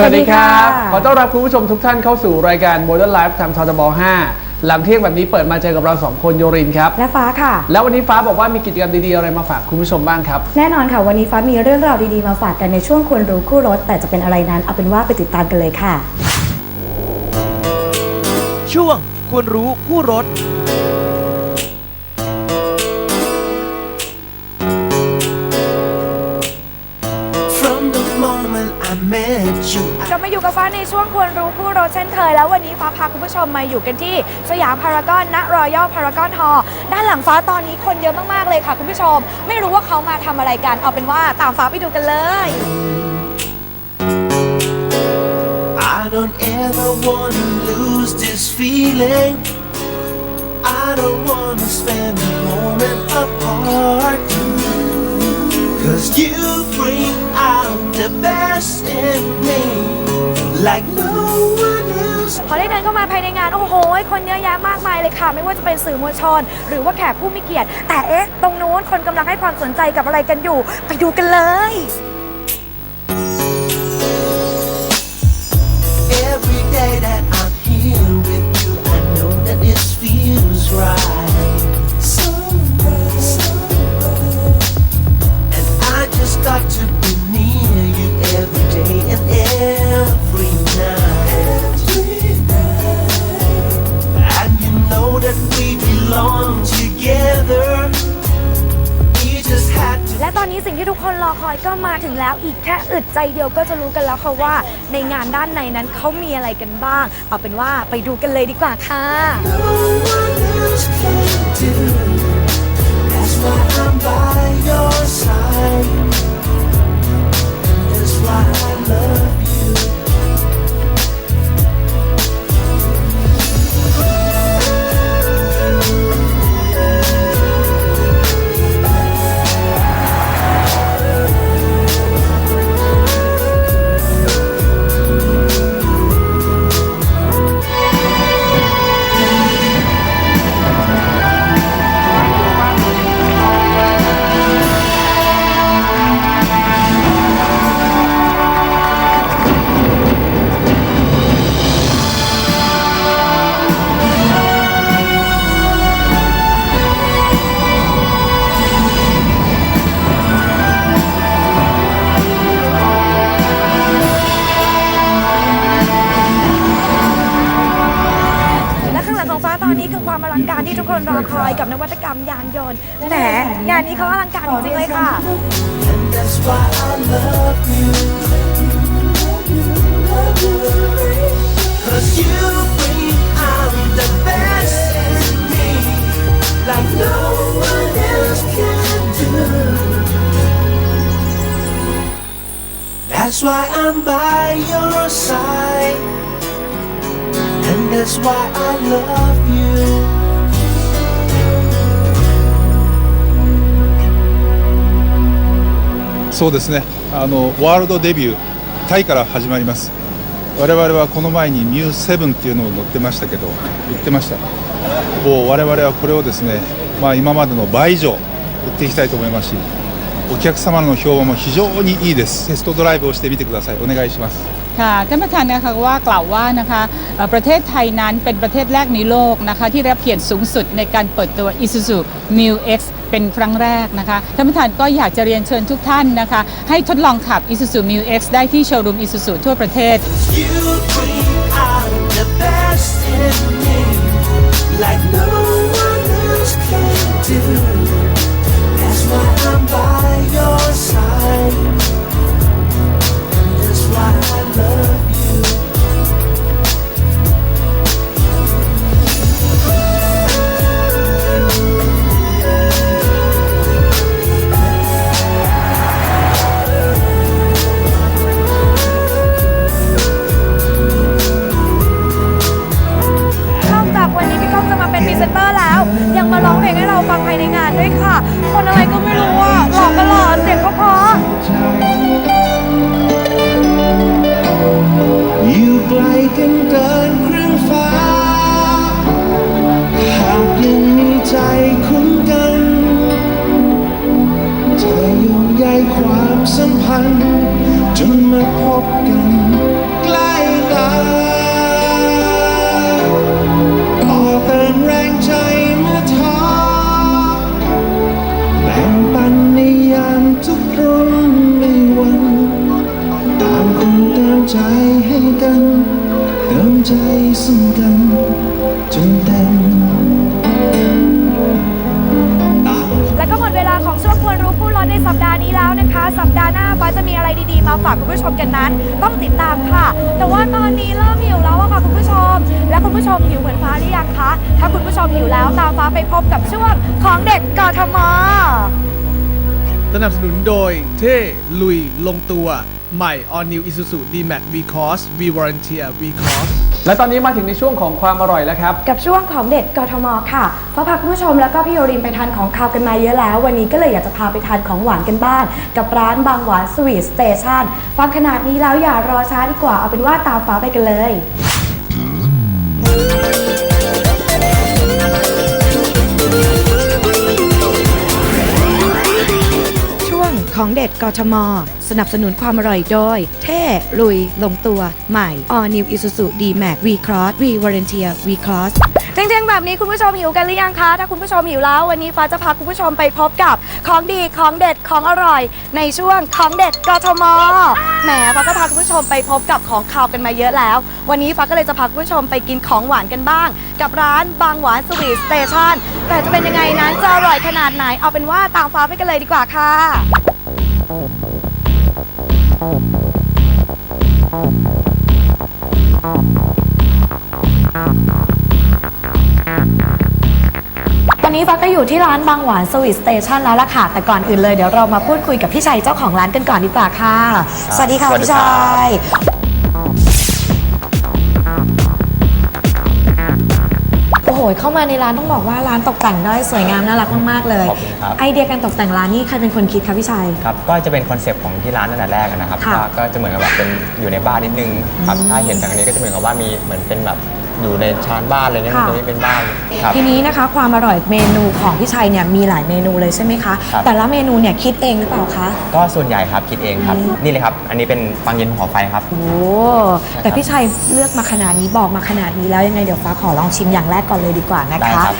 สวัสดีครับสวัสดีค่ะขอต้อนรับคุณผู้ชมทุกท่านเข้าสู่รายการ Modern Life ทางททบ5หลังเที่ยงแบบนี้เปิดมาเจอกับเรา 2 คนโยรินครับ และฟ้าค่ะ แล้ววันนี้ฟ้าบอกว่ามีกิจกรรมดีๆ อะไรมาฝากคุณผู้ชมบ้างครับ แน่นอนค่ะ วันนี้ฟ้ามีเรื่องราวดีๆ มาฝากกันในช่วงควรรู้คู่รถ แต่จะเป็นอะไรนั้นเอาเป็นว่าไปติดตามกันเลยค่ะ ช่วงควรรู้คู่รถ ฟ้าในช่วงควรรู้คู่รถเช่นเคย แล้ววันนี้ฟ้าพาคุณผู้ชมมาอยู่กันที่สยามพารากอนณรอยัลพารากอนฮอลด้านหลังฟ้าตอนนี้คนเยอะมากๆเลยค่ะ คุณผู้ชม ไม่รู้ว่าเขามาทำอะไรกัน เอาเป็นว่าตามฟ้าไปดูกันเลย I don't ever wanna lose this feeling. I don't wanna spend a moment apart. Cause you bring out the best in me, like no one else พอได้เดินเข้ามาภายในงาน โอ้โห คนเยอะแยะมากมายเลยค่ะ ไม่ว่าจะเป็นสื่อมวลชน หรือว่าแขกผู้มีเกียรติ แต่เอ๊ะ ตรงนู้นคนกำลังให้ความสนใจกับอะไรกันอยู่ ไปดูกันเลย นี้สิ่งที่ทุกคนรอคอยก็มาถึงแล้วอีกแค่อึดใจเดียวก็จะรู้กันแล้วค่ะว่า ในงานด้านในนั้นเขามีอะไรกันบ้าง เอาเป็นว่าไปดูกันเลยดีกว่าค่ะ That's why I'm by your side. นรอคอยกับนวัตกรรมยานยนต์แหมงานนี้เขาอลังการจริงๆเลยค่ะ And that's why I love you. Cause you bring out the best in me, like no one else can do. That's why I'm by your side. And that's why I love you. そうですね。あのワールドデビュータイから始まります。我々はこの前にミュー7っていうのを乗ってましたけど売ってました。もう我々はこれをですね、まあ、今までの倍以上売っていきたいと思いますしお客様の評判も非常にいいですテストドライブをしてみてくださいお願いします ค่ะท่านประธานนะคะว่ากล่าวว่านะคะเอ่อประเทศไทยนั้นเป็นประเทศแรกในโลกนะคะที่รับเกียรติสูงสุดในการเปิดตัว Isuzu Mu X เป็นครั้งแรกนะคะท่านประธานก็อยากจะเรียนเชิญทุกท่านนะคะให้ทดลองขับ Isuzu Mu X ได้ที่โชว์รูม Isuzu ทั่วประเทศ You bring out the best in me, like ไกลกันเกินครึ่งฟ้า หากยังมีใจคุ้นกัน เธออยู่ใยความสัมพันธ์ จนมาพ ซึ่งกันจนเต็มและก็หมดเวลาของช่วงควรรู้ผู้ร้อนในสัปดาห์นี้แล้วนะคะ สัปดาห์หน้าฟ้าจะมีอะไรดีๆ มาฝากคุณผู้ชมกันนั้น ต้องติดตามค่ะ แต่ว่าตอนนี้เริ่มหิวแล้วอะค่ะคุณผู้ชม และคุณผู้ชมหิวเหมือนฟ้าหรือยังคะ ถ้าคุณผู้ชมหิวแล้วตามฟ้าไปพบกับช่วงของเด็ดกทม สนับสนุนโดยเท่ลุย ลงตัว ใหม่ All New Isuzu D-Max V-Cross V Volunteer V-Cross และตอนนี้มาถึงในช่วงของความอร่อยแล้วครับ กับช่วงของเด็ดกทมค่ะเพราะพาคุณผู้ชมแล้วก็พี่โยรินไปทานของคาวกันมาเยอะแล้ว วันนี้ก็เลยอยากจะพาไปทานของหวานกันบ้างกับร้านบางหวานสวีทสเตชันฟังขนาดนี้แล้วอย่ารอช้าดีกว่าเอาเป็นว่าตามฟ้าไปกันเลย ของเด็ดกทม สนับสนุนความอร่อยโดย เท่ลุย ลงตัว ใหม่ All New Isuzu D-Max V-Cross V Volunteer V-Cross เที่ยงๆแบบนี้คุณผู้ชมหิวกันหรือยังคะ ถ้าคุณผู้ชมหิวแล้ววันนี้ฟ้าจะพาคุณผู้ชมไปพบกับของดีของเด็ดของอร่อย ในช่วงของเด็ดกทมแหมฟ้าก็พาคุณผู้ชมไปพบกับของข่าวกันมาเยอะแล้ว วันนี้ฟ้าก็เลยจะพาคุณผู้ชมไปกินของหวานกันบ้าง กับร้านบางหวานสวีทสเตชันแต่จะเป็นยังไงนั้นจะอร่อยขนาดไหนเอาเป็นว่าตามฟ้าไปกันเลยดีกว่าค่ะ ตอนนี้ฟ้าก็อยู่ที่ร้านบางหวานสวีทสเตชันแล้วล่ะค่ะ แต่ก่อนอื่นเลยเดี๋ยวเรามาพูดคุยกับพี่ชัยเจ้าของร้านกันก่อนดีกว่าค่ะ สวัสดีค่ะสวัสดีพี่ครัชับย หเข้ามาในร้านต้องบอกว่าร้านตกแต่งได้สวยงามน่ารักมากๆเลยขอบคุณครับ ไอเดียการตกแต่งร้านนี่ใครเป็นคนคิดคะพี่ชัย ครับก็จะเป็นคอนเซปต์ของที่ร้านตั้งแต่แรกนะครับค่ะว่าก็จะเหมือนกับแบบเป็นอยู่ในบ้านนิดนึงครับถ้าเห็นจากอันนี้ก็จะเหมือนกับว่ามีเหมือนเป็นแบบ อยู่ในชานบ้านเลยเนี่ยค่ะ ตรงนี้เป็นบ้านครับ ทีนี้นะคะความอร่อยเมนูของพี่ชัยเนี่ยมีหลายเมนูเลยใช่ไหมคะ ครับ แต่ละเมนูเนี่ยคิดเองหรือเปล่าคะก็ส่วนใหญ่ครับคิดเองครับ นี่เลยครับ อันนี้เป็นปังเย็นภูเขาไฟครับ โอ้แต่พี่ชัยเลือกมาขนาดนี้บอกมาขนาดนี้แล้วยังไงเดี๋ยวฟ้าขอลองชิมอย่างแรกก่อนเลยดีกว่านะได้คะ ครับ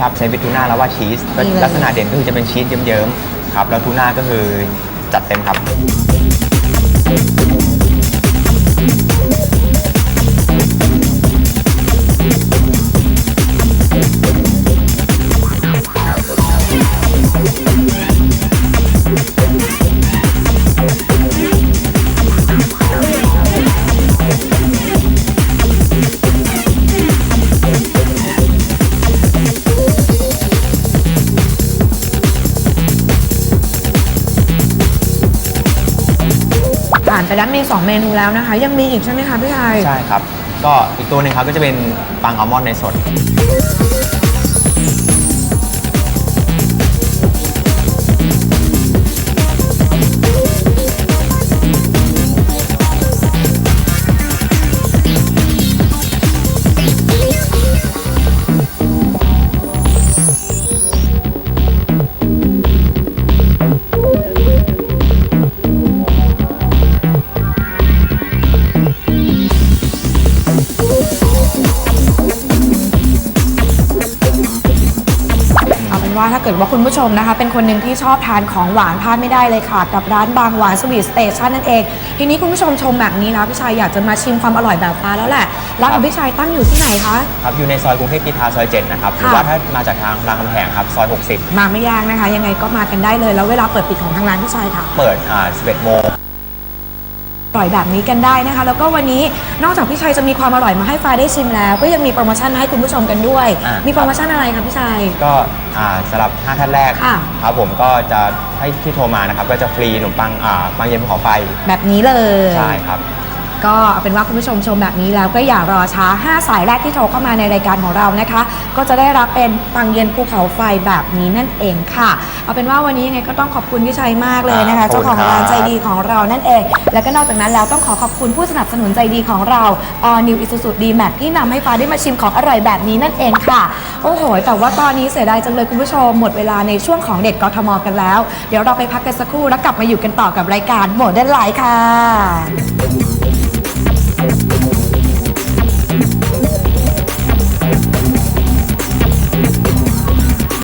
ครับใช้เป็นทูน่าแล้วว่าชีสก็นี่เลยลักษณะเด่นก็คือจะเป็นชีสเยิ้มๆครับแล้วทูน่าก็คือจัดเต็มครับ ไปแล้วมีสองเมนูแล้วนะคะ ยังมีอีกใช่ไหมคะพี่ชัยใช่ครับ ก็อีกตัวหนึ่งครับก็จะเป็นปังอัลมอนด์ในสด เอาเป็นว่าถ้าเกิดว่าคุณผู้ชมนะคะ เป็นคนหนึ่งที่ชอบทานของหวานพลาดไม่ได้เลยค่ะ กับร้านบางหวานสวีทสเตชันนั่นเอง ทีนี้คุณผู้ชมชมแบบนี้แล้วพี่ชัยอยากจะมาชิมความอร่อยแบบฟ้าแล้วแหละร้านของพี่ชัยตั้งอยู่ที่ไหนคะ ครับอยู่ในซอยกรุงเทพกีทาซอย7นะครับหรือค่ะว่าถ้ามาจากทางรามคำแหงครับซอย 60 มาไม่ยากนะคะ ยังไงก็มากันได้เลย แล้วเวลาเปิดปิดของทางร้านพี่ชัยค่ะ เปิดอ่า11โมง อร่อยแบบนี้กันได้นะคะ แล้วก็วันนี้นอกจากพี่ชัยจะมีความอร่อยมาให้ฟ้าได้ชิมแล้ว ก็ยังมีโปรโมชั่นมาให้คุณผู้ชมกันด้วย อ่ามีมีโปรโมชั่นอะไรคะพี่ชัย ก็อ่าสำหรับ 5 ท่านแรกค่ะ ครับผมก็จะให้ที่โทรมานะครับ ก็จะฟรีขนมปังอ่าปังเย็นภูเขาไฟแบบนี้เลย ใช่ครับ ก็เอาเป็นว่าคุณผู้ชมชมแบบนี้แล้วก็อย่ารอช้า 5 สายแรกที่โทรเข้ามาในรายการของเรานะคะ ก็จะได้รับเป็นตังเย็นภูเขาไฟแบบนี้นั่นเองค่ะ เอาเป็นว่าวันนี้ยังไงก็ต้องขอบคุณพี่ชัยมากเลยนะคะขอบคุณเจ้าของร้านครับใจดีของเรานั่นเอง แล้วก็นอกจากนั้นแล้วต้องขอขอบคุณผู้สนับสนุนใจดีของเรา All New Isuzu D-Max ที่นำให้ฟ้าได้มาชิมของอร่อยแบบนี้นั่นเองค่ะ โอ้โห แต่ว่าตอนนี้เสียดายจังเลยคุณผู้ชมหมดเวลาในช่วงของเด็ดกทมกันแล้ว เดี๋ยวเราไปพักกันสักครู่แล้วกลับมาอยู่กันต่อกับรายการโหมดเดนไลท์ค่ะ